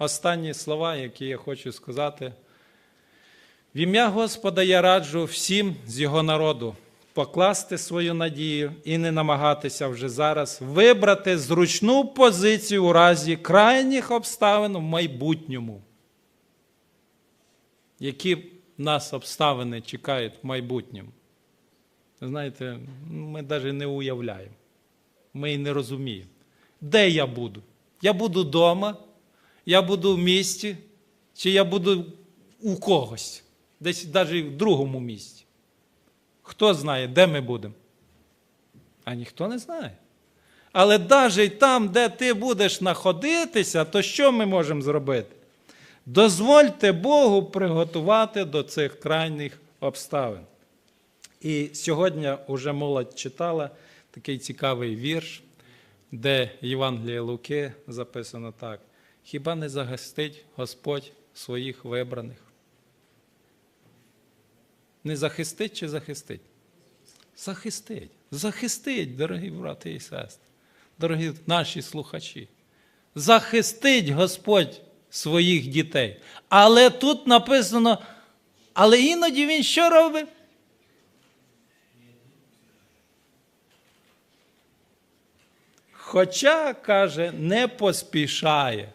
останні слова, які я хочу сказати. В ім'я Господа я раджу всім з його народу покласти свою надію і не намагатися вже зараз вибрати зручну позицію у разі крайніх обставин в майбутньому. Які нас обставини чекають в майбутньому? Знаєте, ми навіть не уявляємо. Ми і не розуміємо. Де я буду? Я буду вдома, я буду в місті, чи я буду у когось, десь навіть в другому місті. Хто знає, де ми будемо? А ніхто не знає. Але навіть там, де ти будеш знаходитися, то що ми можемо зробити? Дозвольте Богу приготувати до цих крайніх обставин. І сьогодні вже молодь читала такий цікавий вірш, де Євангеліє Луки записано так: хіба не захистить Господь своїх вибраних? Не захистить чи захистить? Захистить. Захистить, дорогі брати і сестри, дорогі наші слухачі. Захистить Господь своїх дітей. Але тут написано, але іноді він що робить? Хоча, каже, не поспішає.